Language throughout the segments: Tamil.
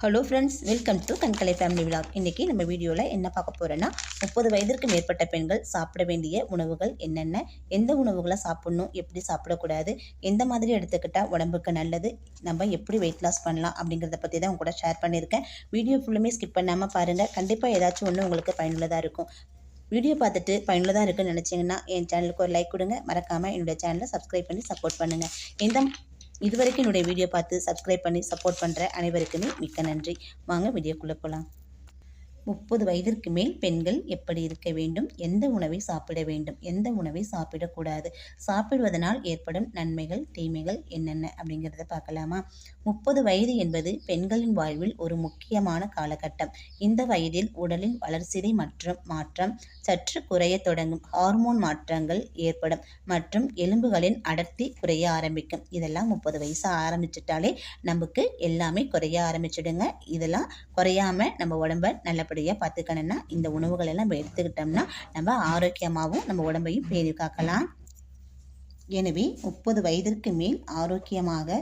ஹலோ ஃப்ரெண்ட்ஸ் வெல்கம் டு கண்கலை ஃபேமிலி விழா இன்றைக்கி நம்ம வீடியோவில் என்ன பார்க்க போகிறோன்னா முப்பது வயதிற்கு மேற்பட்ட பெண்கள் சாப்பிட வேண்டிய உணவுகள் என்னென்ன எந்த உணவுகளை சாப்பிட்ணும் எப்படி சாப்பிடக்கூடாது எந்த மாதிரி எடுத்துக்கிட்டால் உடம்புக்கு நல்லது நம்ம எப்படி வெயிட் லாஸ் பண்ணலாம் அப்படிங்கிறத பற்றி தான் உங்க கூட ஷேர் பண்ணியிருக்கேன். வீடியோ ஃபுல்லுமே ஸ்கிப் பண்ணாமல் பாருங்கள் கண்டிப்பாக ஏதாச்சும் ஒன்று உங்களுக்கு பயனுள்ளதாக இருக்கும். வீடியோ பார்த்துட்டு பயனுள்ளதாக இருக்குன்னு நினச்சிங்கன்னா என் சேனலுக்கு ஒரு லைக் கொடுங்க. மறக்காமல் என்னுடைய சேனலை சப்ஸ்கிரைப் பண்ணி சப்போர்ட் பண்ணுங்கள் எந்த இதுவரைக்கும் என்னுடைய வீடியோ பார்த்து சப்ஸ்கிரைப் பண்ணி சப்போர்ட் பண்ணுற அனைவருக்குமே மிக்க நன்றி. வாங்க வீடியோக்குள்ளே போகலாம் முப்பது வயதிற்கு மேல் பெண்கள் எப்படி இருக்க வேண்டும்? எந்த உணவை சாப்பிட வேண்டும்? எந்த உணவை சாப்பிடக்கூடாது? சாப்பிடுவதனால் ஏற்படும் நன்மைகள் தீமைகள் என்னென்ன அப்படிங்கிறத பார்க்கலாமா? முப்பது வயது என்பது பெண்களின் வாழ்வில் ஒரு முக்கியமான காலகட்டம். இந்த வயதில் உடலின் வளர்சிதை மற்றும் மாற்றம் சற்று குறைய தொடங்கும் ஹார்மோன் மாற்றங்கள் ஏற்படும் மற்றும் எலும்புகளின் அடர்த்தி குறைய ஆரம்பிக்கும். இதெல்லாம் முப்பது வயசு ஆரம்பிச்சிட்டாலே நமக்கு எல்லாமே குறைய ஆரம்பிச்சிடுங்க. இதெல்லாம் குறையாம நம்ம உடம்ப நல்லபடியாக பார்த்துக்கணும்னா இந்த உணவுகள் எல்லாம் நம்ம எடுத்துக்கிட்டோம்னா நம்ம ஆரோக்கியமாகவும் நம்ம உடம்பையும் பேணி காக்கலாம் எனவே முப்பது வயதிற்கு மேல் ஆரோக்கியமாக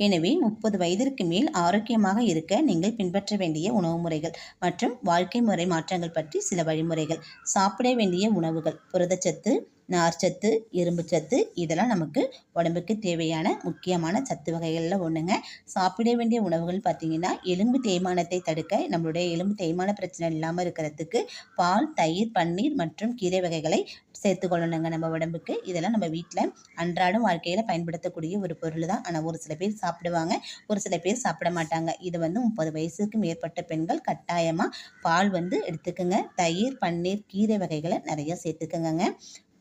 எனவே முப்பது வயதிற்கு மேல் ஆரோக்கியமாக இருக்க நீங்கள் பின்பற்ற வேண்டிய உணவு முறைகள் மற்றும் வாழ்க்கை முறை மாற்றங்கள் பற்றி சில வழிமுறைகள். சாப்பிட வேண்டிய உணவுகள் புரதச்சத்து நார்ச்சத்து இரும்பு சத்து இதெல்லாம் நமக்கு உடம்புக்கு தேவையான முக்கியமான சத்து வகைகளில் ஒன்றுங்க சாப்பிட வேண்டிய உணவுகள் பார்த்திங்கன்னா எலும்பு தேய்மானத்தை தடுக்க நம்மளுடைய எலும்பு தேய்மான பிரச்சனை இல்லாமல் இருக்கிறதுக்கு பால் தயிர் பன்னீர் மற்றும் கீரை வகைகளை சேர்த்துக்கொள்ளணுங்க நம்ம உடம்புக்கு. இதெல்லாம் நம்ம வீட்டில் அன்றாடம் வாழ்க்கையில் பயன்படுத்தக்கூடிய ஒரு பொருள் தான் ஆனால் ஒரு சில பேர் சாப்பிடுவாங்க. ஒரு சில பேர் சாப்பிட மாட்டாங்க. இது வந்து முப்பது வயசுக்கு மேற்பட்ட பெண்கள் கட்டாயமாக பால் வந்து எடுத்துக்கோங்க. தயிர் பன்னீர் கீரை வகைகளை நிறைய சேர்த்துக்கோங்க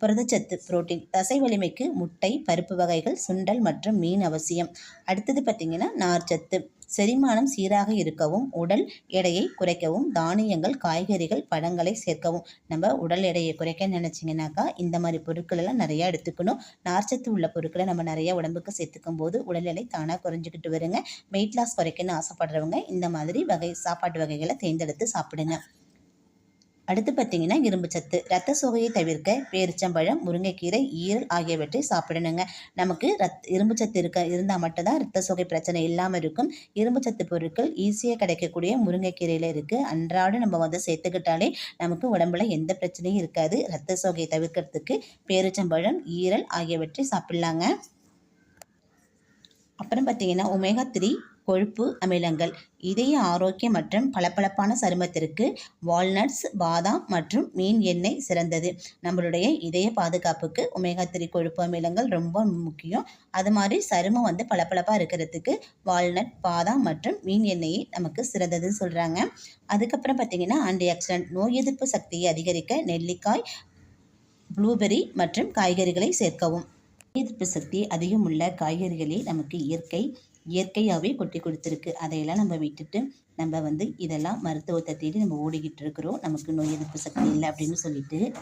புரதச்சத்து புரோட்டீன் தசை வலிமைக்கு முட்டை பருப்பு வகைகள் சுண்டல் மற்றும் மீன் அவசியம். அடுத்தது பார்த்திங்கன்னா நார்ச்சத்து. செரிமானம் சீராக இருக்கவும் உடல் எடையை குறைக்கவும் தானியங்கள் காய்கறிகள் பழங்களை சேர்க்கவும். நம்ம உடல் எடையை குறைக்க நினச்சிங்கனாக்கா இந்த மாதிரி பொருட்கள் எல்லாம் நிறையா எடுத்துக்கணும். நார்ச்சத்து உள்ள பொருட்களை நம்ம நிறைய உடம்புக்கு சேர்த்துக்கும் போது உடல் எடை தானாக குறைஞ்சிக்கிட்டு வருங்க. வெயிட் லாஸ் குறைக்கணும்னு ஆசைப்படுறவங்க இந்த மாதிரி வகை சாப்பாட்டு வகைகளை தேர்ந்தெடுத்து சாப்பிடுங்க. அடுத்து பார்த்தீங்கன்னா இரும்பு சத்து ரத்த சோகையை தவிர்க்க பேரிச்சம்பழம் முருங்கைக்கீரை ஈரல் ஆகியவற்றை சாப்பிடணுங்க. நமக்கு ரத் இரும்பு சத்து இருக்க இருந்தால் மட்டும்தான் ரத்த சோகை பிரச்சனை இல்லாமல் இருக்கும். இரும்பு சத்து பொருட்கள் ஈஸியாக கிடைக்கக்கூடிய முருங்கைக்கீரையில் இருக்குது அன்றாடம் நம்ம வந்து சேர்த்துக்கிட்டாலே நமக்கு உடம்புல எந்த பிரச்சனையும் இருக்காது. ரத்த சோகையை தவிர்க்கிறதுக்கு பேரிச்சம்பழம் ஈரல் ஆகியவற்றை சாப்பிட்லாங்க. அப்புறம் பார்த்தீங்கன்னா ஒமேகா த்ரீ கொழுப்பு அமிலங்கள் இதய ஆரோக்கியம் மற்றும் பளபளப்பான சருமத்திற்கு வால்நட்ஸ் பாதாம் மற்றும் மீன் எண்ணெய் சிறந்தது. நம்மளுடைய இதய பாதுகாப்புக்கு ஒமேகா த்ரீ கொழுப்பு அமிலங்கள் ரொம்ப முக்கியம். அது மாதிரி சருமம் வந்து பளபளப்பாக இருக்கிறதுக்கு வால்நட் பாதாம் மற்றும் மீன் எண்ணெயை நமக்கு சிறந்ததுன்னு சொல்கிறாங்க அதுக்கப்புறம் பார்த்திங்கன்னா ஆன்டி ஆக்சிடென்ட் நோய் எதிர்ப்பு சக்தியை அதிகரிக்க நெல்லிக்காய் ப்ளூபெர்ரி மற்றும் காய்கறிகளை சேர்க்கவும். எதிர்ப்பு சக்தி அதிகம் உள்ள காய்கறிகளே நமக்கு இயற்கை இயற்கையாகவே கொட்டி கொடுத்துருக்கு. அதையெல்லாம் நம்ம விட்டுட்டு நம்ம வந்து இதெல்லாம் மருத்துவத்தை தேடி நம்ம ஓடிக்கிட்டு இருக்கிறோம். நமக்கு நோய் எதிர்ப்பு சக்தி இல்லை அப்படின்னு சொல்லிட்டு.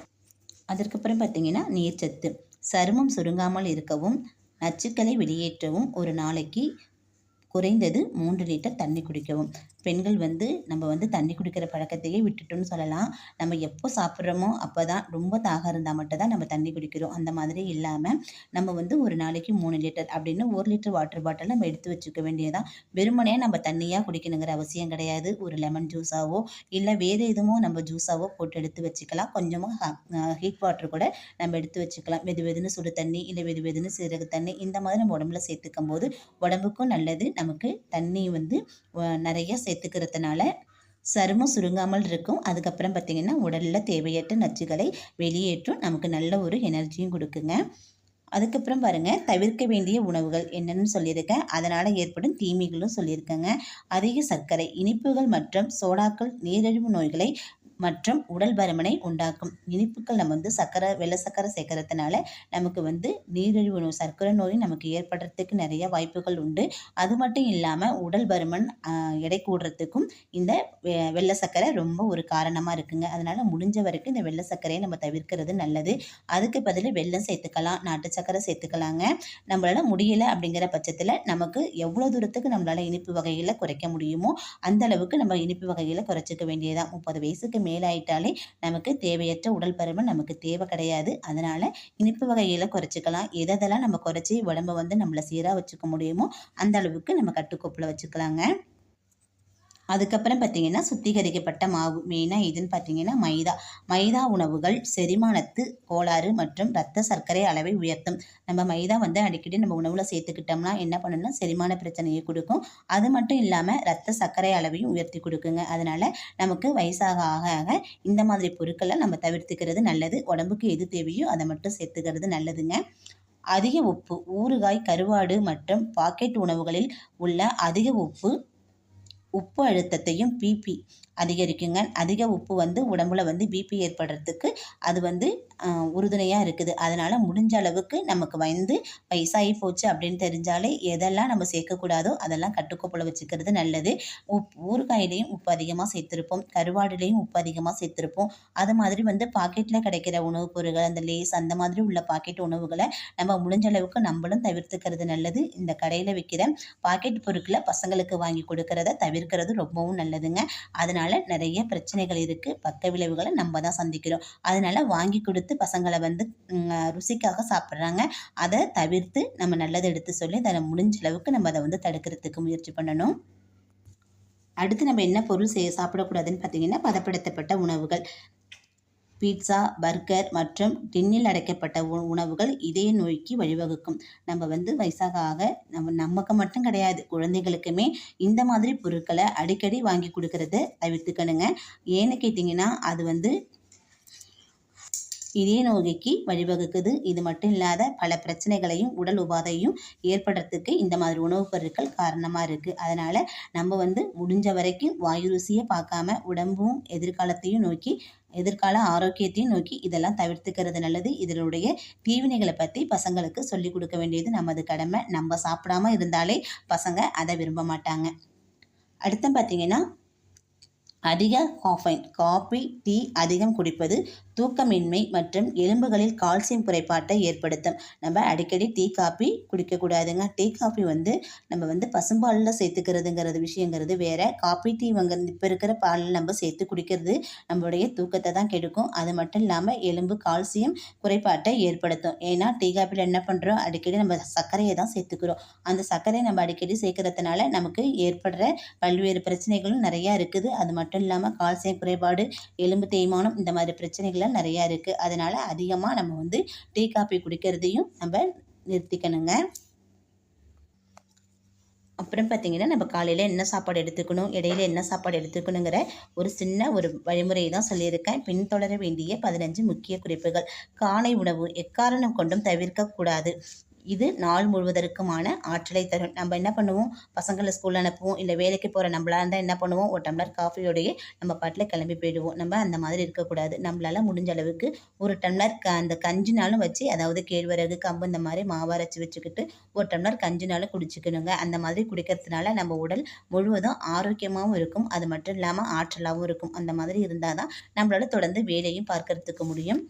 அதற்கப்புறம் பார்த்திங்கன்னா நீர்ச்சத்து. சருமம் சுருங்காமல் இருக்கவும் நச்சுக்களை வெளியேற்றவும் ஒரு நாளைக்கு குறைந்தது மூன்று லிட்டர் தண்ணி குடிக்கவும். பெண்கள் வந்து நம்ம வந்து தண்ணி குடிக்கிற பழக்கத்தையே விட்டுட்டோம்னு சொல்லலாம். நம்ம எப்போ சாப்பிட்றோமோ அப்போ தான் ரொம்ப தாகம் இருந்தால் மட்டும் தான் நம்ம தண்ணி குடிக்கிறோம். அந்த மாதிரி இல்லாமல் நம்ம வந்து ஒரு நாளைக்கு மூணு லிட்டர் அப்படின்னு ஒரு லிட்டர் வாட்டர் பாட்டில் நம்ம எடுத்து வச்சுக்க வேண்டியதான் வெறுமனே நம்ம தண்ணியாக குடிக்கணுங்கிற அவசியம் கிடையாது. ஒரு லெமன் ஜூஸாவோ இல்லை வேறு எதுவும் நம்ம ஜூஸாவோ போட்டு எடுத்து வச்சுக்கலாம். கொஞ்சமாக ஹீட் வாட்டர் கூட நம்ம எடுத்து வச்சுக்கலாம். வெது வெதுன்னு சுடு தண்ணி இல்லை வெது வெதுன்னு சிறகு தண்ணி இந்த மாதிரி நம்ம உடம்புல சேர்த்துக்கும் போது உடம்புக்கும் நல்லது நமக்கு தண்ணி வந்து நிறைய சேர்த்துக்கிறதுனால சருமம் சுருங்காமல் இருக்கும். அதுக்கப்புறம் பார்த்திங்கன்னா உடலில் தேவையற்ற நச்சுகளை வெளியேற்றும் நமக்கு நல்ல ஒரு எனர்ஜியும் கொடுக்குங்க. அதுக்கப்புறம் பாருங்கள் தவிர்க்க வேண்டிய உணவுகள் என்னென்னு சொல்லியிருக்கேன். அதனால் ஏற்படும் தீமைகளும் சொல்லியிருக்கேங்க. அதிக சர்க்கரை இனிப்புகள் மற்றும் சோடாக்கள் நீரிழிவு நோய்களை மற்றும் உடல் பருமனை உண்டாக்கும். இனிப்புகள் நம்ம வந்து சர்க்கரை வெள்ளை சக்கரை சேர்க்கறதுனால நமக்கு வந்து நீரிழிவு நோய் சர்க்கரை நோய் நமக்கு ஏற்படுறதுக்கு நிறைய வாய்ப்புகள் உண்டு. அது மட்டும் இல்லாமல் உடல் பருமன் எடை கூடுறதுக்கும் இந்த வெள்ளை சர்க்கரை ரொம்ப ஒரு காரணமாக இருக்குங்க. அதனால் முடிஞ்ச வரைக்கும் இந்த வெள்ளை சர்க்கரையை நம்ம தவிர்க்கிறது நல்லது. அதுக்கு பதில் வெள்ளம் சேர்த்துக்கலாம் நாட்டு சர்க்கரை சேர்த்துக்கலாங்க. நம்மளால் முடியலை அப்படிங்கிற பட்சத்தில் நமக்கு எவ்வளோ தூரத்துக்கு நம்மளால் இனிப்பு வகையில் குறைக்க முடியுமோ அந்த அளவுக்கு நம்ம இனிப்பு வகையில் குறைச்சிக்க வேண்டியதான் முப்பது வயசுக்கு மேலாயிட்டாலே நமக்கு தேவையற்ற உடல் பருமன் நமக்கு தேவை கிடையாது. அதனால் இனிப்பு வகையில் குறைச்சிக்கலாம். எதெல்லாம் நம்ம குறைச்சி உடம்ப வந்து நம்மளை சீராக வச்சுக்க முடியுமோ அந்த அளவுக்கு நம்ம கட்டுக்கோப்பில் வச்சுக்கலாங்க. அதுக்கப்புறம் பார்த்தீங்கன்னா சுத்திகரிக்கப்பட்ட மாவு மெயினாக இதுன்னு பார்த்தீங்கன்னா மைதா. மைதா உணவுகள் செரிமானத்து கோளாறு மற்றும் இரத்த சர்க்கரை அளவை உயர்த்தும். நம்ம மைதா வந்து அடிக்கடி நம்ம உணவில் சேர்த்துக்கிட்டோம்னா என்ன பண்ணணும்னா செரிமான பிரச்சனையை கொடுக்கும். அது மட்டும் இல்லாமல் இரத்த சர்க்கரை அளவையும் உயர்த்தி கொடுக்குங்க. அதனால் நமக்கு வயசாக ஆக ஆக இந்த மாதிரி பொருட்களை நம்ம தவிர்த்துக்கிறது நல்லது. உடம்புக்கு எது தேவையோ அதை மட்டும் சேர்த்துக்கிறது நல்லதுங்க. அதிக உப்பு ஊறுகாய் கருவாடு மற்றும் பாக்கெட் உணவுகளில் உள்ள அதிக உப்பு உப்பு அழுத்தத்தையும் பிபி அதிகரிக்குங்க. அதிக உப்பு வந்து உடம்புல வந்து பிபி ஏற்படுறதுக்கு அது வந்து உறுதுணையாக இருக்குது. அதனால் முடிஞ்ச அளவுக்கு நமக்கு வந்து வயசாகி போச்சு அப்படின்னு தெரிஞ்சாலே எதெல்லாம் நம்ம சேர்க்கக்கூடாதோ அதெல்லாம் கட்டுக்கோப்பில் வச்சுக்கிறது நல்லது. உப் ஊறுகாயிலையும் உப்பு அதிகமாக சேர்த்துருப்போம். கருவாடுலேயும் உப்பு அதிகமாக சேர்த்துருப்போம். அது மாதிரி வந்து பாக்கெட்டில் கிடைக்கிற உணவுப் பொருட்கள் அந்த லேஸ் அந்த மாதிரி உள்ள பாக்கெட் உணவுகளை நம்ம முடிஞ்ச அளவுக்கு நம்மளும் தவிர்த்துக்கிறது நல்லது. இந்த கடையில் விற்கிற பாக்கெட் பொருட்களை பசங்களுக்கு வாங்கி கொடுக்கறத தவிர்க்கிறது ரொம்பவும் நல்லதுங்க. அதனால் நிறைய பிரச்சனைகள் இருக்குது பக்க விளைவுகளை நம்ம தான் சந்திக்கிறோம். அதனால் வாங்கி கொடுத்து பசங்களை வந்து ருசிக்காக சாப்பிட்றாங்க. அதை தவிர்த்து நம்ம நல்லதை எடுத்து சொல்லி அதை முடிஞ்ச அளவுக்கு நம்ம அதை வந்து தடுக்கிறதுக்கு முயற்சி பண்ணணும். அடுத்து நம்ம என்ன பொருள் செய்ய சாப்பிடக்கூடாதுன்னு பார்த்தீங்கன்னா பதப்படுத்தப்பட்ட உணவுகள். பீட்சா பர்கர் மற்றும் டின்னில் அடைக்கப்பட்ட உணவுகள் இதய நோய்க்கு வழிவகுக்கும். நம்ம வந்து வயசாக ஆக நம்ம நமக்கு மட்டும் கிடையாது. குழந்தைகளுக்குமே இந்த மாதிரி பொருட்களை அடிக்கடி வாங்கி கொடுக்கறத. தவிர்த்துக்கணுங்க ஏன்னு கேட்டிங்கன்னா அது வந்து இதய நோய்க்கு வழிவகுக்குது. இது மட்டும் இல்லாத பல பிரச்சனைகளையும் உடல் உபாதையும் ஏற்படுறதுக்கு இந்த மாதிரி உணவுப் பொருட்கள் காரணமாக இருக்குது அதனால் நம்ம வந்து முடிஞ்ச வரைக்கும் வாயு ருசியை பார்க்காம உடம்பும் எதிர்காலத்தையும் நோக்கி எதிர்கால ஆரோக்கியத்தையும் நோக்கி இதெல்லாம் தவிர்த்துக்கிறது நல்லது. இதனுடைய தீவினைகளை பற்றி பசங்களுக்கு சொல்லி கொடுக்க வேண்டியது நமது கடமை. நம்ம சாப்பிடாம இருந்தாலே பசங்க அதை விரும்ப மாட்டாங்க. அடுத்த பார்த்தீங்கன்னா அதிக காஃபைன் காஃபி டீ அதிகம் குடிப்பது தூக்கமின்மை மற்றும் எலும்புகளில் கால்சியம் குறைபாட்டை ஏற்படுத்தும். நம்ம அடிக்கடி டீ காஃபி குடிக்கக்கூடாதுங்க. டீ காஃபி வந்து நம்ம வந்து பசும்பாலில் சேர்த்துக்கிறதுங்கிறது விஷயங்கிறது வேறு. காஃபி டீ வாங்க இப்போ இருக்கிற பாலில் நம்ம சேர்த்து குடிக்கிறது நம்மளுடைய தூக்கத்தை தான் கெடுக்கும். அது மட்டும் இல்லாமல் எலும்பு கால்சியம் குறைபாட்டை ஏற்படுத்தும். ஏன்னா டீ காஃபியில் என்ன பண்ணுறோம் அடிக்கடி நம்ம சர்க்கரையை தான் சேர்த்துக்கிறோம். அந்த சர்க்கரையை நம்ம அடிக்கடி சேர்க்கறதுனால நமக்கு ஏற்படுற பல்வேறு பிரச்சனைகளும் நிறையா இருக்குது. அது மட்டும் மட்டும் இல்லாமல் கால்சியம் குறைபாடு எலும்பு தேய்மானம் இந்த மாதிரி பிரச்சனைகள்லாம் நிறையா இருக்குது அதனால் அதிகமாக நம்ம வந்து டீ காஃபி குடிக்கிறதையும் நம்ம நிறுத்திக்கணுங்க. அப்புறம் பார்த்திங்கன்னா நம்ம காலையில் என்ன சாப்பாடு எடுத்துக்கணும் இடையில என்ன சாப்பாடு எடுத்துக்கணுங்கிற ஒரு சின்ன ஒரு வழிமுறையை தான் சொல்லியிருக்கேன். பின்தொடர வேண்டிய பதினஞ்சு முக்கிய குறிப்புகள். காலை உணவு எக்காரணம் கொண்டும் தவிர்க்கக்கூடாது இது நாள் முழுவதற்குமான ஆற்றலை தரும். நம்ம என்ன பண்ணுவோம்? பசங்களை ஸ்கூல் அனுப்புவோம். இல்லை வேலைக்கு போகிற நம்மளா இருந்தால் என்ன பண்ணுவோம்? ஒரு டம்ளர் காஃபியோடையே நம்ம பாட்டில் கிளம்பி போயிடுவோம். நம்ம அந்த மாதிரி இருக்கக்கூடாது நம்மளால் முடிஞ்ச அளவுக்கு ஒரு டம்ளர் க அந்த கஞ்சினாலும் வச்சு அதாவது கேழ்வரகு கம்பு இந்த மாதிரி மாவரைச்சி வச்சுக்கிட்டு ஒரு டம்ளர் கஞ்சினாலும் குடிச்சிக்கணுங்க. அந்த மாதிரி குடிக்கிறதுனால நம்ம உடல் முழுவதும் ஆரோக்கியமாகவும் இருக்கும். அது மட்டும் இல்லாமல் ஆற்றலாகவும் இருக்கும். அந்த மாதிரி இருந்தால் தான் நம்மளால் தொடர்ந்து வேலையும் பார்க்கறதுக்கு முடியும்.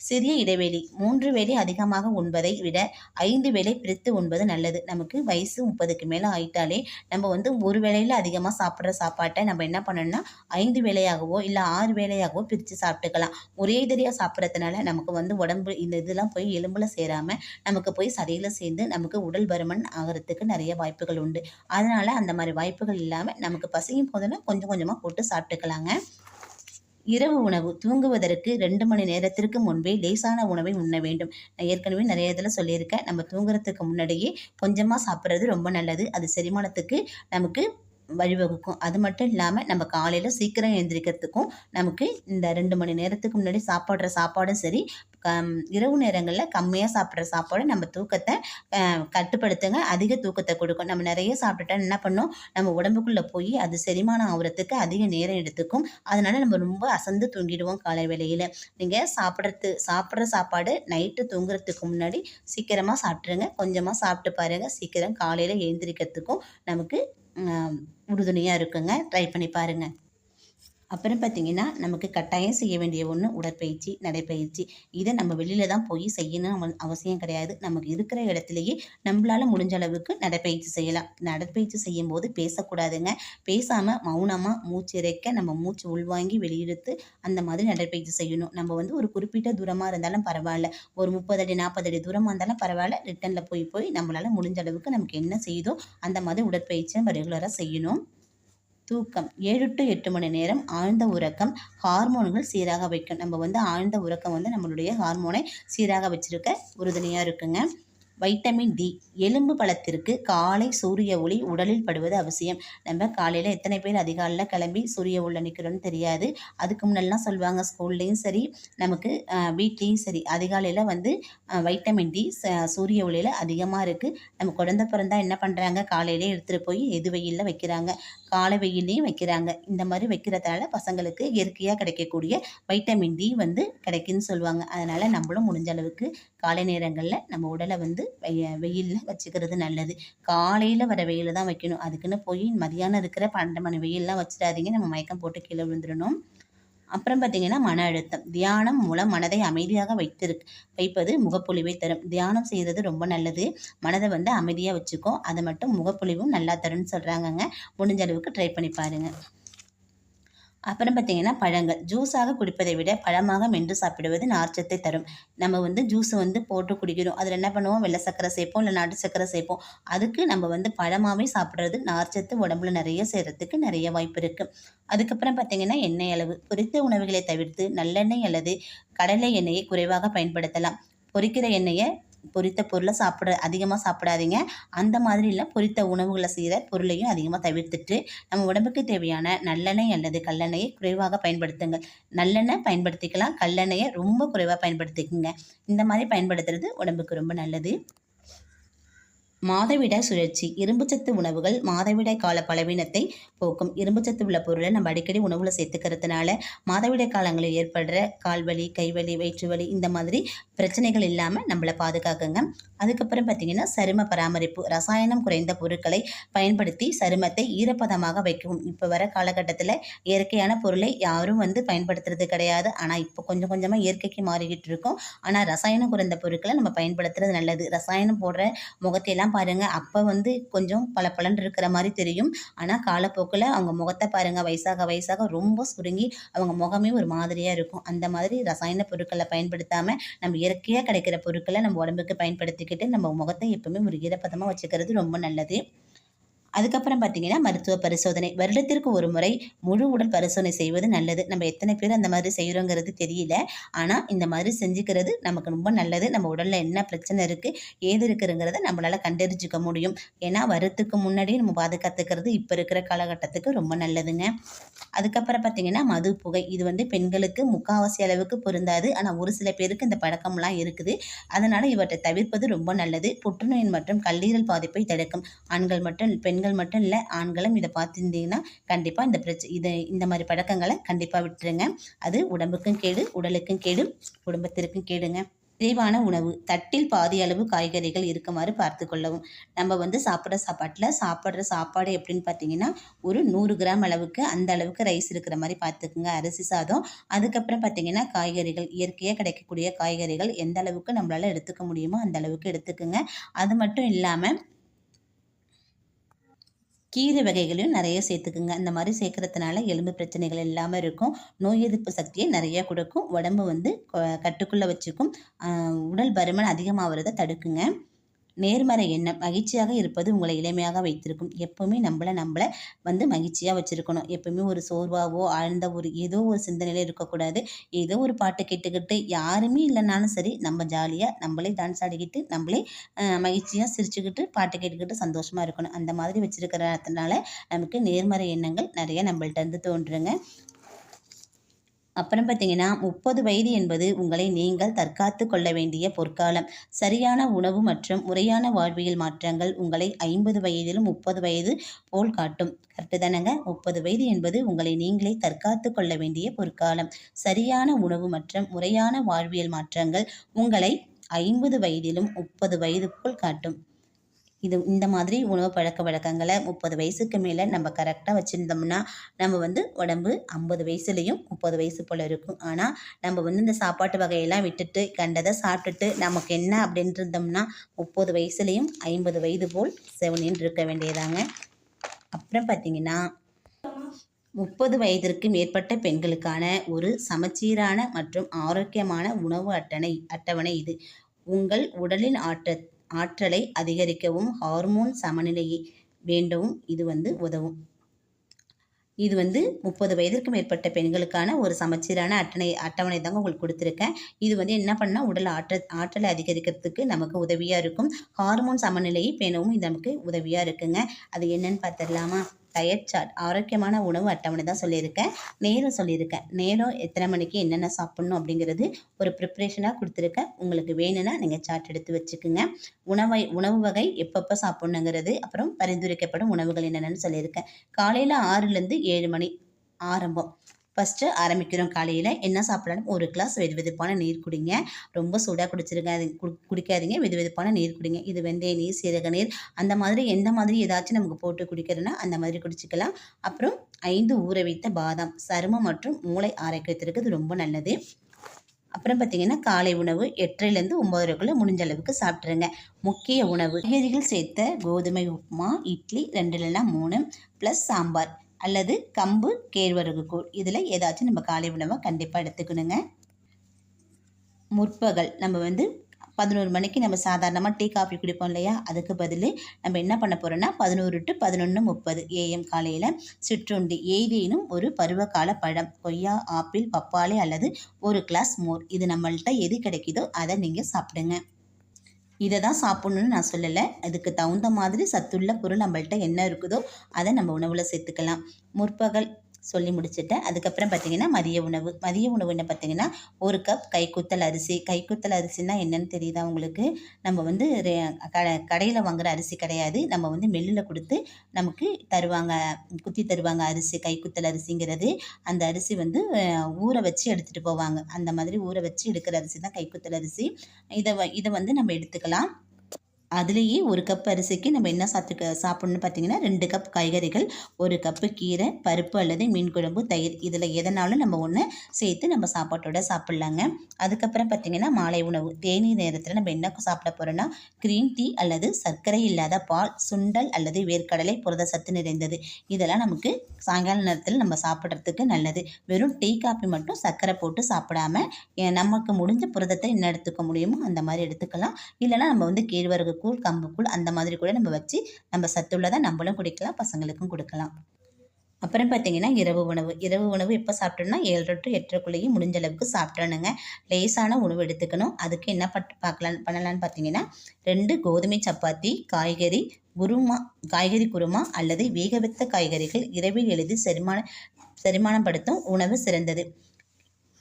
சிறிய இடைவெளி. மூன்று வேலை அதிகமாக உண்பதை விட ஐந்து வேலை பிரித்து உண்பது நல்லது. நமக்கு வயசு முப்பதுக்கு மேலே ஆயிட்டாலே நம்ம வந்து ஒரு வேளையில் அதிகமாக சாப்பிட்ற சாப்பாட்டை நம்ம என்ன பண்ணணும்னா ஐந்து வேலையாகவோ இல்லை ஆறு வேலையாகவோ பிரித்து சாப்பிட்டுக்கலாம். ஒரே தடியாக சாப்பிட்றதுனால நமக்கு வந்து உடம்பு இந்த இதெல்லாம் போய் எலும்பில் சேராமல் நமக்கு போய் சதையில் சேர்ந்து நமக்கு உடல் பருமன் ஆகிறதுக்கு நிறைய வாய்ப்புகள் உண்டு. அதனால் அந்த மாதிரி வாய்ப்புகள் இல்லாமல் நமக்கு பசியும் போதெல்லாம் கொஞ்சம் கொஞ்சமாக போட்டு சாப்பிட்டுக்கலாங்க. இரவு உணவு தூங்குவதற்கு ரெண்டு மணி நேரத்திற்கு முன்பே லேசான உணவை உண்ண வேண்டும். நான் ஏற்கனவே நிறைய இதில் சொல்லியிருக்கேன். நம்ம தூங்குறதுக்கு முன்னாடியே கொஞ்சமாக சாப்பிட்றது ரொம்ப நல்லது. அது செரிமானத்துக்கு நமக்கு வழிவகுக்கும். அது மட்டும் இல்லாமல் நம்ம காலையில் சீக்கிரம் எழுந்திரிக்கிறதுக்கும் நமக்கு இந்த ரெண்டு மணி நேரத்துக்கு முன்னாடி சாப்பிட்ற சாப்பாடும் சரி இரவு நேரங்களில் கம்மியாக சாப்பிட்ற சாப்பாடு நம்ம தூக்கத்தை கட்டுப்படுத்துங்க. அதிக தூக்கத்தை கொடுக்கும். நம்ம நிறைய சாப்பிட்டுட்டா என்ன பண்ணோம்? நம்ம உடம்புக்குள்ளே போய் அது செரிமானம் ஆகுறதுக்கு அதிக நேரம் எடுத்துக்கும். அதனால் நம்ம ரொம்ப அசந்து தூங்கிடுவோம் காலை வேளையில். நீங்கள் சாப்பிட்றது சாப்பிட்ற சாப்பாடு நைட்டு தூங்குறதுக்கு முன்னாடி சீக்கிரமாக சாப்பிட்ருங்க கொஞ்சமாக சாப்பிட்டு பாருங்கள் சீக்கிரம் காலையில் எழுந்திரிக்கிறதுக்கும் நமக்கு உறுதுணையாக இருக்குங்க. ட்ரை பண்ணி பாருங்கள் அப்புறம் பார்த்திங்கன்னா நமக்கு கட்டாயம் செய்ய வேண்டிய ஒன்று உடற்பயிற்சி நடைப்பயிற்சி. இதை நம்ம வெளியில் தான் போய் செய்யணும் அவசியம் கிடையாது. நமக்கு இருக்கிற இடத்துலையே நம்மளால் முடிஞ்ச அளவுக்கு நடைப்பயிற்சி செய்யலாம். நடைப்பயிற்சி செய்யும் போது பேசக்கூடாதுங்க. பேசாமல் மௌனமாக மூச்சு இறைக்க நம்ம மூச்சு உள்வாங்கி வெளியெடுத்து அந்த மாதிரி நடைப்பயிற்சி செய்யணும். நம்ம வந்து ஒரு குறிப்பிட்ட தூரமாக இருந்தாலும் பரவாயில்ல. ஒரு முப்பது அடி நாற்பது அடி தூரமாக இருந்தாலும் பரவாயில்ல. ரிட்டனில் போய் போய் நம்மளால் முடிஞ்ச அளவுக்கு நமக்கு என்ன செய்யுதோ அந்த மாதிரி உடற்பயிற்சி நம்ம ரெகுலராக செய்யணும். தூக்கம். ஏழு டு எட்டு மணி நேரம் ஆழ்ந்த உறக்கம் ஹார்மோன்கள் சீராக வைக்கும் நம்ம வந்து ஆழ்ந்த உறக்கம் வந்து நம்மளுடைய ஹார்மோனை சீராக வச்சுருக்க உறுதுணையாக இருக்குங்க. Vitamin D. எலும்பு பழத்திற்கு காலை சூரிய ஒளி உடலில் படுவது அவசியம். நம்ம காலையில் எத்தனை பேர் அதிகாலையில் கிளம்பி சூரிய ஒளியில் நிற்கிறோன்னு தெரியாது. அதுக்கு முன்னெல்லாம் சொல்லுவாங்க ஸ்கூல்லேயும் சரி நமக்கு வீட்லேயும் சரி. அதிகாலையில் வந்து வைட்டமின் டி சூரிய ஒளியில் அதிகமாக இருக்குது நம்ம குழந்த பிறந்தா என்ன பண்ணுறாங்க காலையிலே எடுத்துகிட்டு போய் எது வெயிலில் வைக்கிறாங்க? காலை வெயிலையும் வைக்கிறாங்க. இந்த மாதிரி வைக்கிறதால பசங்களுக்கு இயற்கையாக கிடைக்கக்கூடிய வைட்டமின் டி வந்து கிடைக்குன்னு சொல்லுவாங்க. அதனால் நம்மளும் முடிஞ்ச அளவுக்கு காலை நேரங்களில் நம்ம உடலை வந்து வெய வெயிலில் வச்சுக்கிறது நல்லது. காலையில் வர வெயில் தான் வைக்கணும். அதுக்குன்னு போய் மதியானம் இருக்கிற பன்னெண்டு மணி வெயிலெலாம் வச்சிடாதீங்க. நம்ம மயக்கம் போட்டு கீழே விழுந்துடணும். அப்புறம் பார்த்திங்கன்னா மன அழுத்தம். தியானம் மூலம் மனதை அமைதியாக வைத்திருக்கு வைப்பது முகப்பொழிவை தரும். தியானம் செய்கிறது ரொம்ப நல்லது. மனதை வந்து அமைதியாக வச்சுக்கோ. அதை மட்டும் முகப்பொழிவும் நல்லா தரும்னு சொல்கிறாங்கங்க முடிஞ்ச அளவுக்கு ட்ரை பண்ணி பாருங்கள் அப்புறம் பார்த்திங்கன்னா பழங்கள். ஜூஸாக குடிப்பதை விட பழமாக மென்று சாப்பிடுவது நார்ச்சத்தை தரும். நம்ம வந்து ஜூஸ் வந்து போட்டு குடிக்கிறோம் அதில் என்ன பண்ணுவோம்? வெள்ளை சக்கரை சேர்ப்போம். இல்லை நாட்டு சக்கரை சேர்ப்போம். அதுக்கு நம்ம வந்து பழமாகவே சாப்பிட்றது நார்ச்சத்து உடம்புல நிறைய சேர்கிறதுக்கு நிறைய வாய்ப்பு இருக்குது அதுக்கப்புறம் பார்த்திங்கன்னா எண்ணெய் அளவு. பொரித்த உணவுகளை தவிர்த்து நல்லெண்ணெய் அல்லது கடலை எண்ணெயை குறைவாக பயன்படுத்தலாம். பொரிக்கிற எண்ணெயை பொரித்த பொருளை சாப்பிட அதிகமாக சாப்பிடாதீங்க. அந்த மாதிரி இல்லை பொரித்த உணவுகளை செய்கிற பொருளையும் அதிகமாக தவிர்த்துட்டு நம்ம உடம்புக்கு தேவையான நல்லெண்ணெய் அல்லது கல்லெண்ணெயை குறைவாக பயன்படுத்துங்கள். நல்லெண்ணெய் பயன்படுத்திக்கலாம் கல்லெண்ணெயை ரொம்ப குறைவாக பயன்படுத்திக்கோங்க. இந்த மாதிரி பயன்படுத்துறது உடம்புக்கு ரொம்ப நல்லது. மாதவிடாய் சுழற்சி இரும்புச்சத்து உணவுகள் மாதவிடாய் கால பலவீனத்தை போக்கும். இரும்புச்சத்து உள்ள பொருளை நம்ம அடிக்கடி உணவுல சேர்த்துக்கிறதுனால மாதவிடாய் காலங்களில் ஏற்படுற கால்வலி கைவலி வயிற்றுவலி இந்த மாதிரி பிரச்சனைகள் இல்லாமல் நம்மளை பாதுகாக்குங்க. அதுக்கப்புறம் பார்த்திங்கன்னா சரும பராமரிப்பு ரசாயனம் குறைந்த பொருட்களை பயன்படுத்தி சருமத்தை ஈரப்பதமாக வைக்கவும். இப்போ வர காலகட்டத்தில் இயற்கையான பொருளை யாரும் வந்து பயன்படுத்துறது கிடையாது. ஆனால் இப்போ கொஞ்சம் கொஞ்சமாக இயற்கைக்கு மாறிக்கிட்டு இருக்கோம். ஆனால் ரசாயனம் குறைந்த பொருட்களை நம்ம பயன்படுத்துறது நல்லது. ரசாயனம் போடுற முகத்தையெல்லாம் பாருங்கள் அப்போ வந்து கொஞ்சம் பல பலன் இருக்கிற மாதிரி தெரியும். ஆனால் காலப்போக்கில் அவங்க முகத்தை பாருங்கள் வயசாக வயசாக ரொம்ப சுருங்கி அவங்க முகமே ஒரு மாதிரியாக இருக்கும். அந்த மாதிரி ரசாயன பொருட்களை பயன்படுத்தாமல் நம்ம இயற்கையாக கிடைக்கிற பொருட்களை நம்ம உடம்புக்கு பயன்படுத்திக்கிட்டு நம்ம முகத்தை எப்பவுமே ஒரு ஈரப்பதமாக வச்சுக்கிறது ரொம்ப நல்லது. அதுக்கப்புறம் பார்த்தீங்கன்னா மருத்துவ பரிசோதனை. வருடத்திற்கு ஒரு முறை முழு உடல் பரிசோதனை செய்வது நல்லது. நம்ம எத்தனை பேர் அந்த மாதிரி செய்கிறோங்கிறது தெரியல. ஆனால் இந்த மாதிரி செஞ்சுக்கிறது நமக்கு ரொம்ப நல்லது. நம்ம உடலில் என்ன பிரச்சனை இருக்குது ஏது இருக்குதுங்கிறத நம்மளால் கண்டறிஞ்சிக்க முடியும். ஏன்னா வரத்துக்கு முன்னாடியே நம்ம பாதுகாத்துக்கிறது இப்போ இருக்கிற காலகட்டத்துக்கு ரொம்ப நல்லதுங்க. அதுக்கப்புறம் பார்த்தீங்கன்னா மது புகை. இது வந்து பெண்களுக்கு முக்காவாசி அளவுக்கு பொருந்தாது. ஆனால் ஒரு சில பேருக்கு இந்த பழக்கம்லாம் இருக்குது. அதனால் இவற்றை தவிர்ப்பது ரொம்ப நல்லது. புற்றுநோய் மற்றும் கல்லீரல் பாதிப்பை தடுக்கும். ஆண்கள் மற்றும் பெண் பெண்கள் மட்டும் இல்லை ஆண்களும் இதை பார்த்துருந்தீங்கன்னா கண்டிப்பாக இந்த பிரச்ச இதை இந்த மாதிரி பழக்கங்களை கண்டிப்பாக விட்டுருங்க. அது உடம்புக்கும் கேடு உடலுக்கும் கேடு குடும்பத்திற்கும் கேடுங்க. விரைவான உணவு தட்டில் பாதி அளவு காய்கறிகள் இருக்குமாறு பார்த்து கொள்ளவும். நம்ம வந்து சாப்பிட்ற சாப்பாட்டில் சாப்பிட்ற சாப்பாடு எப்படின்னு பார்த்தீங்கன்னா ஒரு நூறு கிராம் அளவுக்கு அந்த அளவுக்கு ரைஸ் இருக்கிற மாதிரி பார்த்துக்குங்க. அரிசி சாதம். அதுக்கப்புறம் பார்த்தீங்கன்னா காய்கறிகள் இயற்கையாக கிடைக்கக்கூடிய காய்கறிகள் எந்த அளவுக்கு நம்மளால் எடுத்துக்க முடியுமோ அந்த அளவுக்கு எடுத்துக்குங்க. அது மட்டும் இல்லாமல் கீரை வகைகளையும் நிறைய சேர்த்துக்குங்க. இந்த மாதிரி சேர்க்கறதுனால எலும்பு பிரச்சனைகள் இல்லாமல் இருக்கும். நோய் எதிர்ப்பு சக்தியை நிறைய கொடுக்கும். உடம்பு வந்து கட்டுக்குள்ளே வச்சுக்கும். உடல் பருமன் அதிகமாகிறத தடுக்குங்க. நேர்மறை எண்ணம் மகிழ்ச்சியாக இருப்பது உங்களை இளமையாக வைத்திருக்கும். எப்போவுமே நம்மளை நம்மளை வந்து மகிழ்ச்சியாக வச்சுருக்கணும். எப்போவுமே ஒரு சோர்வாவோ ஆழ்ந்த ஒரு ஏதோ ஒரு சிந்தனையில் இருக்கக்கூடாது. ஏதோ ஒரு பாட்டு கேட்டுக்கிட்டு யாருமே இல்லைனாலும் சரி நம்ம ஜாலியாக நம்மளே டான்ஸ் ஆடிக்கிட்டு நம்மளே மகிழ்ச்சியாக சிரிச்சுக்கிட்டு பாட்டு கேட்டுக்கிட்டு சந்தோஷமாக இருக்கணும். அந்த மாதிரி வச்சுருக்கிறதுனால நமக்கு நேர்மறை எண்ணங்கள் நிறைய நம்மள்ட்ட இருந்து தோன்றுங்க. அப்புறம் பார்த்தீங்கன்னா முப்பது வயது என்பது உங்களை நீங்கள் தற்காத்து கொள்ள வேண்டிய பொற்காலம். சரியான உணவு மற்றும் முறையான வாழ்வியல் மாற்றங்கள் உங்களை ஐம்பது வயதிலும் முப்பது வயது போல் காட்டும். கரெக்டு தானேங்க? முப்பது வயது என்பது உங்களை நீங்களே தற்காத்து கொள்ள வேண்டிய பொற்காலம். சரியான உணவு மற்றும் முறையான வாழ்வியல் மாற்றங்கள் உங்களை ஐம்பது வயதிலும் முப்பது வயது போல் காட்டும். இது இந்த மாதிரி உணவு பழக்க வழக்கங்களை முப்பது வயசுக்கு மேலே நம்ம கரெக்டாக வச்சுருந்தோம்னா நம்ம வந்து உடம்பு ஐம்பது வயசுலேயும் முப்பது வயசு போல் இருக்கும். ஆனால் நம்ம வந்து இந்த சாப்பாட்டு வகையெல்லாம் விட்டுட்டு கண்டதை சாப்பிட்டுட்டு நமக்கு என்ன அப்படின்ட்டு இருந்தோம்னா முப்பது வயசுலேயும் ஐம்பது வயது போல் செவனின்னு இருக்க வேண்டியதாங்க. அப்புறம் பார்த்திங்கன்னா முப்பது வயதிற்கு மேற்பட்ட பெண்களுக்கான ஒரு சமச்சீரான மற்றும் ஆரோக்கியமான உணவு அட்டணை அட்டவணை இது. உங்கள் உடலின் ஆற்ற ஆற்றலை அதிகரிக்கவும் ஹார்மோன் சமநிலையை வேண்டவும் இது வந்து உதவும். இது வந்து முப்பது வயதிற்கு மேற்பட்ட பெண்களுக்கான ஒரு சமச்சீரான அட்டணை அட்டவணை தாங்க உங்களுக்கு கொடுத்துருக்கேன். இது வந்து என்ன பண்ணால் உடல் ஆற்ற ஆற்றலை அதிகரிக்கிறதுக்கு நமக்கு உதவியாக இருக்கும். ஹார்மோன் சமநிலையை பேணவும் இது நமக்கு உதவியாக இருக்குங்க. அது என்னன்னு பார்த்துடலாமா டயட் சார்ட் ஆரோக்கியமான உணவு அட்டவணை தான் சொல்லியிருக்கேன். நேரம் சொல்லியிருக்கேன். நேரம் எத்தனை மணிக்கு என்னென்ன சாப்பிட்ணும் அப்படிங்கிறது ஒரு ப்ரிப்ரேஷனாக கொடுத்துருக்கேன். உங்களுக்கு வேணும்னா நீங்கள் சார்ட் எடுத்து வச்சுக்கோங்க. உணவை உணவு வகை எப்பப்போ சாப்பிட்ணுங்கிறது அப்புறம் பரிந்துரைக்கப்படும் உணவுகள் என்னென்னு சொல்லியிருக்கேன். காலையில் ஆறுலேருந்து ஏழு மணி ஆரம்பம். ஃபஸ்ட்டு ஆரம்பிக்கிறோம் காலையில். என்ன சாப்பிடலாம் ஒரு கிளாஸ் வெது வெதுப்பான நீர் குடிங்க. ரொம்ப சூடாக குடிச்சிருங்க. குடி குடிக்காதீங்க. வெது வெதுப்பான நீர் குடிங்க. இது வெந்தய நீர் சீரக நீர். அந்த மாதிரி எந்த மாதிரி ஏதாச்சும் நமக்கு போட்டு குடிக்கிறோன்னா அந்த மாதிரி குடிச்சிக்கலாம். அப்புறம் ஐந்து ஊற வைத்த பாதாம். சருமம் மற்றும் மூளை ஆரோக்கியத்திற்கு இது ரொம்ப நல்லது. அப்புறம் பார்த்தீங்கன்னா காலை உணவு எட்டரைலேருந்து ஒம்பதரைக்குள்ளே முடிஞ்ச அளவுக்கு சாப்பிட்ருங்க முக்கிய உணவு. காய்கறிகள் சேர்த்த கோதுமை உப்புமா இட்லி ரெண்டு இல்லைன்னா மூணு ப்ளஸ் சாம்பார். அல்லது கம்பு கேழ்வரகு கூழ். இதில் ஏதாச்சும் நம்ம காலை உணவாக கண்டிப்பாக எடுத்துக்கணுங்க. முற்பகல் நம்ம வந்து பதினோரு மணிக்கு நம்ம சாதாரணமாக டீ காஃபி குடிப்போம் இல்லையா? அதுக்கு பதில் நம்ம என்ன பண்ண போகிறோம்னா பதினோரு டு பதினொன்று முப்பது ஏஎம் காலையில் சிற்றுண்டி ஏதேனும் ஒரு பருவகால பழம் கொய்யா ஆப்பிள் பப்பாளி அல்லது ஒரு கிளாஸ் மோர். இது நம்மள்கிட்ட எது கிடைக்குதோ அதை நீங்கள் சாப்பிடுங்க. இதை தான் சாப்பிட்ணுன்னு நான் சொல்லலை. அதுக்கு தகுந்த மாதிரி சத்துள்ள பொருள் நம்மள்கிட்ட என்ன இருக்குதோ அதை நம்ம உணவில் சேர்த்துக்கலாம். முற்பகல் சொல்லி முடிச்சுட்டேன். அதுக்கப்புறம் பார்த்தீங்கன்னா மதிய உணவு. மதிய உணவு என்ன பார்த்தீங்கன்னா ஒரு கப் கைக்குத்தல் அரிசி. கைக்குத்தல் அரிசினா என்னன்னு தெரியுதா உங்களுக்கு? நம்ம வந்து கடையில் வாங்குற அரிசி கிடையாது. நம்ம வந்து மில்லில் கொடுத்து நமக்கு தருவாங்க குத்தி தருவாங்க அரிசி கைக்குத்தல் அரிசிங்கிறது. அந்த அரிசி வந்து ஊற வச்சு எடுத்துகிட்டு போவாங்க. அந்த மாதிரி ஊற வச்சு எடுக்கிற அரிசி தான் கைக்குத்தல் அரிசி. இதை இதை வந்து நம்ம எடுத்துக்கலாம். அதுலேயே ஒரு கப் அரிசிக்கு நம்ம என்ன சாப்பிட்டு சாப்பிட்ணுன்னு பார்த்தீங்கன்னா ரெண்டு கப் காய்கறிகள் ஒரு கப்பு கீரை பருப்பு அல்லது மீன் குழம்பு தயிர். இதில் எதனாலும் நம்ம ஒன்று சேர்த்து நம்ம சாப்பாட்டோட சாப்பிட்லாங்க. அதுக்கப்புறம் பார்த்திங்கன்னா மாலை உணவு. தேநீர் நேரத்தில் நம்ம என்ன சாப்பிட போகிறோன்னா க்ரீன் டீ அல்லது சர்க்கரை இல்லாத பால் சுண்டல் அல்லது வேர்க்கடலை புரத சத்து நிறைந்தது. இதெல்லாம் நமக்கு சாயங்கால நேரத்தில் நம்ம சாப்பிட்றதுக்கு நல்லது. வெறும் டீ காஃபி மட்டும் சர்க்கரை போட்டு சாப்பிடாம நமக்கு முடிஞ்ச புரதத்தை என்ன எடுத்துக்க முடியுமோ அந்த மாதிரி எடுத்துக்கலாம். இல்லைனா நம்ம வந்து கேழ்வரகு கூழ் கம்புக்கூழ் அந்த மாதிரி கூட நம்ம வச்சு நம்ம சத்துள்ளதாக நம்மளும் குடிக்கலாம் பசங்களுக்கும் கொடுக்கலாம். அப்புறம் பார்த்தீங்கன்னா இரவு உணவு. இரவு உணவு எப்போ சாப்பிட்டோம்னா ஏழரை டு எட்டரைக்குள்ளேயும் முடிஞ்ச அளவுக்கு சாப்பிட்றணுங்க லேசான உணவு எடுத்துக்கணும். அதுக்கு என்ன பட் பார்க்கலாம் பண்ணலான்னு பார்த்தீங்கன்னா ரெண்டு கோதுமை சப்பாத்தி காய்கறி குருமா காய்கறி குருமா அல்லது வேக வைத்த காய்கறிகள் இரவில் எழுதி செரிமான செரிமானப்படுத்தும் உணவு சிறந்தது.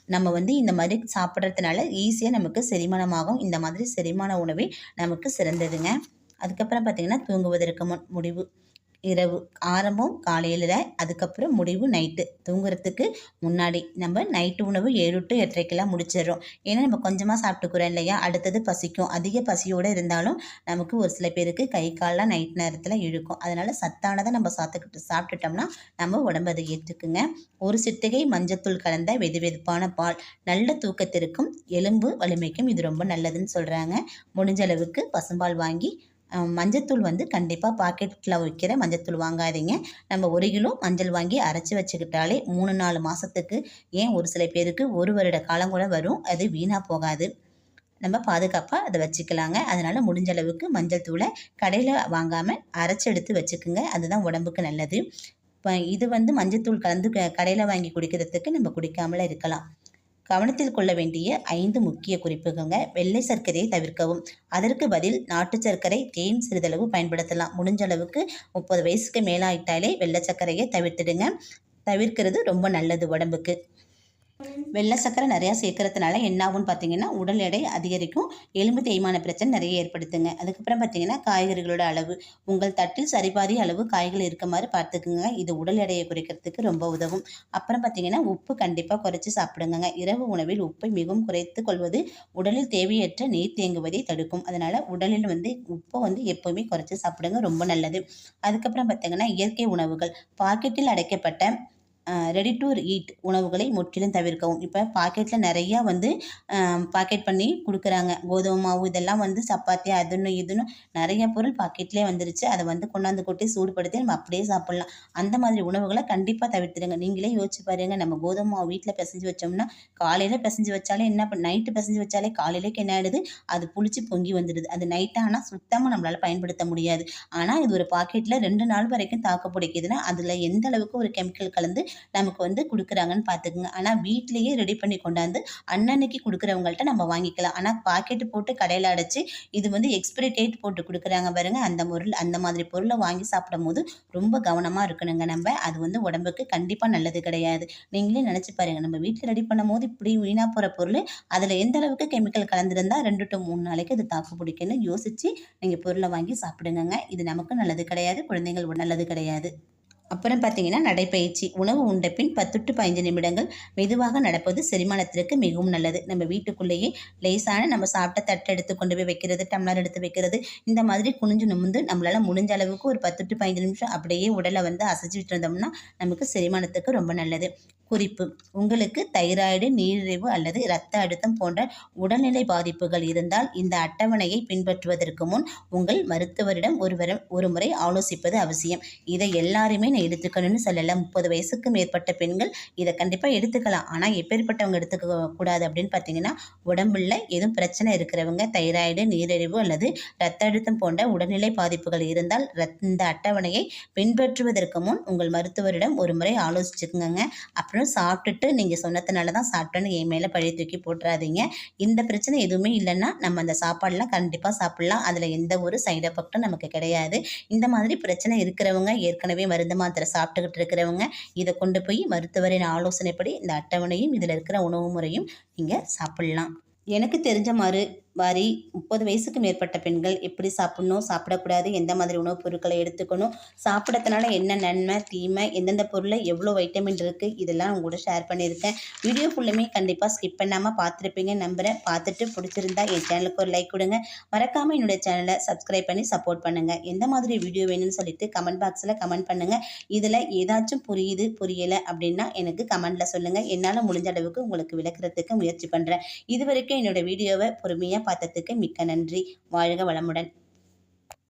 நம்ம வந்து இந்த மாதிரி சாப்பிட்றதுனால ஈஸியாக நமக்கு செரிமானமாகும். இந்த மாதிரி செரிமான உணவே நமக்கு சிறந்ததுங்க. அதுக்கப்புறம் பார்த்திங்கன்னா தூங்குவதற்கு முன் முடிவு. இரவு ஆரம்பம் காலையில் அதுக்கப்புறம் முடிவு நைட்டு. தூங்குறதுக்கு முன்னாடி நம்ம நைட்டு உணவு ஏழு டு எட்டரைக்கெல்லாம் முடிச்சிடுறோம். ஏன்னா நம்ம கொஞ்சமாக சாப்பிட்டுக்கிறோம் இல்லையா? அடுத்தது பசிக்கும். அதிக பசியோடு இருந்தாலும் நமக்கு ஒரு சில பேருக்கு கை காலெலாம் நைட் நேரத்தில் இழுக்கும். அதனால் சத்தானதை நம்ம சாப்பிட்டுக்கிட்டு சாப்பிட்டுட்டோம்னா நம்ம உடம்பு அதை ஏற்றுக்குங்க ஒரு சிட்டிகை மஞ்சத்தூள் கலந்த வெது வெதுப்பான பால் நல்ல தூக்கத்திற்கும் எலும்பு வலிமைக்கும் இது ரொம்ப நல்லதுன்னு சொல்கிறாங்க முடிஞ்ச அளவுக்கு பசும்பால் வாங்கி மஞ்சத்தூள் வந்து கண்டிப்பாக பாக்கெட்டில் வைக்கிற மஞ்சத்தூள் வாங்காதீங்க. நம்ம ஒரு கிலோ மஞ்சள் வாங்கி அரைச்சி வச்சுக்கிட்டாலே மூணு நாலு மாதத்துக்கு ஏன் ஒரு சில பேருக்கு ஒரு வருட காலம் கூட வரும். அது வீணாக போகாது. நம்ம பாதுகாப்பாக அதை வச்சுக்கலாங்க. அதனால் முடிஞ்ச அளவுக்கு மஞ்சள் தூளை கடையில் வாங்காமல் அரைச்சி எடுத்து வச்சுக்கோங்க. அதுதான் உடம்புக்கு நல்லது. இப்போ இது வந்து மஞ்சத்தூள் கலந்து கடையில் வாங்கி குடிக்கிறதுக்கு நம்ம குடிக்காமலே இருக்கலாம். கவனத்தில் கொள்ள வேண்டிய ஐந்து முக்கிய குறிப்புகள்ங்க. வெள்ளை சர்க்கரையை தவிர்க்கவும். அதற்கு பதில் நாட்டு சர்க்கரை தேன் சிறிதளவு பயன்படுத்தலாம். முடிஞ்ச அளவுக்கு முப்பது வயசுக்கு மேலாயிட்டாலே வெள்ளை சர்க்கரையை தவிர்த்துடுங்க. தவிர்க்கிறது ரொம்ப நல்லது உடம்புக்கு. வெள்ளை சக்கரை நிறையா சேர்க்கறதுனால என்ன ஆகும்னு பார்த்தீங்கன்னா உடல் எடை அதிகரிக்கும் எலும்பு தேய்மான பிரச்சனை நிறைய ஏற்படுத்துங்க. அதுக்கப்புறம் பார்த்தீங்கன்னா காய்கறிகளோட அளவு உங்கள் தட்டில் சரிபாதி அளவு காய்கள் இருக்க மாதிரி பார்த்துக்குங்க. இது உடல் எடையை குறைக்கிறதுக்கு ரொம்ப உதவும். அப்புறம் பார்த்தீங்கன்னா உப்பு கண்டிப்பாக குறைச்சி சாப்பிடுங்க இரவு உணவில் உப்பை மிகவும் குறைத்து கொள்வது உடலில் தேவையற்ற நீர் தேங்குவதை தடுக்கும். அதனால் உடலில் வந்து உப்பை வந்து எப்போவுமே குறைச்சி சாப்பிடுங்க ரொம்ப நல்லது. அதுக்கப்புறம் பார்த்தீங்கன்னா இயற்கை உணவுகள். பாக்கெட்டில் அடைக்கப்பட்ட ரெடி டு ஈட் உணவுகளை முற்றிலும் தவிர்க்கவும். இப்போ பாக்கெட்டில் நிறையா வந்து பாக்கெட் பண்ணி கொடுக்குறாங்க. கோதுமை மாவு இதெல்லாம் வந்து சப்பாத்தி அதுன்னு இதுன்னு நிறைய பொருள் பாக்கெட்லேயே வந்துருச்சு. அதை வந்து கொண்டாந்து கொட்டி சூடுபடுத்தி நம்ம அப்படியே சாப்பிட்லாம். அந்த மாதிரி உணவுகளை கண்டிப்பாக தவிர்த்துடுங்க. நீங்களே யோசிச்சு பாருங்க. நம்ம கோதுமை மாவு வீட்டில் பிசைஞ்சு வச்சோம்னா காலையில் பிசைஞ்சு வச்சாலே என்ன நைட்டு பிசைஞ்சு வச்சாலே காலையிலேக்கு என்ன ஆயிடுது? அது புளிச்சு பொங்கி வந்துடுது அது நைட்டாக ஆனால் சுத்தமாக நம்மளால் பயன்படுத்த முடியாது. ஆனால் இது ஒரு பாக்கெட்டில் ரெண்டு நாள் வரைக்கும் தாக்கு பிடிக்குதுன்னா அதில் எந்த அளவுக்கு ஒரு கெமிக்கல் கலந்து நமக்கு வந்து கொடுக்குறாங்கன்னு பார்த்துக்குங்க ஆனால் வீட்லேயே ரெடி பண்ணி கொண்டாந்து அன்னன்னைக்கு கொடுக்குறவங்கள்ட்ட நம்ம வாங்கிக்கலாம். ஆனால் பாக்கெட்டு போட்டு கடையில் அடைச்சி இது வந்து எக்ஸ்பிரி டேட் போட்டு கொடுக்குறாங்க பாருங்க. அந்த பொருள் அந்த மாதிரி பொருளை வாங்கி சாப்பிடும் போது ரொம்ப கவனமாக இருக்கணுங்க நம்ம. அது வந்து உடம்புக்கு கண்டிப்பாக நல்லது கிடையாது. நீங்களே நினச்சி பாருங்கள் நம்ம வீட்டில் ரெடி பண்ணும் போது இப்படி வீணாக போகிற பொருள் அதில் எந்த அளவுக்கு கெமிக்கல் கலந்துருந்தா ரெண்டு டு மூணு நாளைக்கு அது தாக்கு பிடிக்குன்னு யோசித்து நீங்கள் பொருளை வாங்கி சாப்பிடுங்கங்க. இது நமக்கு நல்லது கிடையாது. குழந்தைகள் நல்லது கிடையாது. அப்புறம் பார்த்தீங்கன்னா நடைப்பயிற்சி உணவு உண்ட பின் பத்து டு பதினஞ்சு நிமிடங்கள் மெதுவாக நடப்பது செரிமானத்திற்கு மிகவும் நல்லது. நம்ம வீட்டுக்குள்ளேயே லேசான நம்ம சாப்பிட்ட தட்டை எடுத்து கொண்டு போய் வைக்கிறது டம்ளர் எடுத்து வைக்கிறது இந்த மாதிரி குனிஞ்சு நிமிந்து நம்மளால் முடிஞ்ச அளவுக்கு ஒரு பத்து டு பதினஞ்சு நிமிஷம் அப்படியே உடலை வந்து அசைச்சிட்டு இருந்தோம்னா நமக்கு செரிமானத்துக்கு ரொம்ப நல்லது. குறிப்பு உங்களுக்கு தைராய்டு நீரிழிவு அல்லது இரத்த அழுத்தம் போன்ற உடல்நிலை பாதிப்புகள் இருந்தால் இந்த அட்டவணையை பின்பற்றுவதற்கு முன் உங்கள் மருத்துவரிடம் ஒருவரும் ஒரு முறை ஆலோசிப்பது அவசியம். இதை எல்லாருமே நான் எடுத்துக்கணும்னு சொல்லலை. முப்பது வயசுக்கு மேற்பட்ட பெண்கள் இதை கண்டிப்பாக எடுத்துக்கலாம். ஆனால் எப்பேற்பட்டவங்க எடுத்துக்க கூடாது அப்படின்னு பார்த்தீங்கன்னா உடம்புல எதுவும் பிரச்சனை இருக்கிறவங்க தைராய்டு நீரிழிவு அல்லது இரத்த அழுத்தம் போன்ற உடல்நிலை பாதிப்புகள் இருந்தால் இந்த அட்டவணையை பின்பற்றுவதற்கு முன் உங்கள் மருத்துவரிடம் ஒரு முறை ஆலோசிச்சுக்கோங்க. அப்புறம் சாப்பிட்டுட்டு நீங்கள் சொன்னதுனால தான் சாப்பிட்டோன்னு என் மேலே பழைய தூக்கி போட்டுறாதீங்க. இந்த பிரச்சனை எதுவுமே இல்லைன்னா நம்ம அந்த சாப்பாடெலாம் கண்டிப்பாக சாப்பிட்லாம். அதில் எந்த ஒரு சைடு எஃபெக்டும் நமக்கு கிடையாது. இந்த மாதிரி பிரச்சனை இருக்கிறவங்க ஏற்கனவே மருந்து மாத்திரை சாப்பிட்டுக்கிட்டு இருக்கிறவங்க இதை கொண்டு போய் மருத்துவரின் ஆலோசனைப்படி இந்த அட்டவணையும் இதில் இருக்கிற உணவு முறையும் நீங்கள் சாப்பிட்லாம். எனக்கு தெரிஞ்ச மாதிரி மாதிரி முப்பது வயசுக்கு மேற்பட்ட பெண்கள் எப்படி சாப்பிட்ணும் சாப்பிடக்கூடாது எந்த மாதிரி உணவுப் பொருட்களை எடுத்துக்கணும் சாப்பிட்றதுனால என்ன நன்மை தீமை எந்தெந்த பொருளில் எவ்வளோ வைட்டமின் இருக்குது இதெல்லாம் உங்க கூட ஷேர் பண்ணியிருக்கேன். வீடியோ ஃபுல்லுமே கண்டிப்பாக ஸ்கிப் பண்ணாமல் பார்த்துருப்பீங்க நம்புகிறேன் பார்த்துட்டு பிடிச்சிருந்தா என் சேனலுக்கு ஒரு லைக் கொடுங்க. மறக்காமல் என்னுடைய சேனலை சப்ஸ்கிரைப் பண்ணி சப்போர்ட் பண்ணுங்கள் எந்த மாதிரி வீடியோ வேணும்னு சொல்லிட்டு கமெண்ட் பாக்ஸில் கமெண்ட் பண்ணுங்கள் இதில் ஏதாச்சும் புரியுது புரியலை அப்படின்னா எனக்கு கமெண்ட்டில் சொல்லுங்கள் என்னால் முடிஞ்ச அளவுக்கு உங்களுக்கு விளக்குறதுக்கு முயற்சி பண்ணுறேன் இது வரைக்கும் என்னோடய வீடியோவை பொறுமையாக பார்த்ததுக்கு மிக்க நன்றி. வாழ்க வளமுடன்.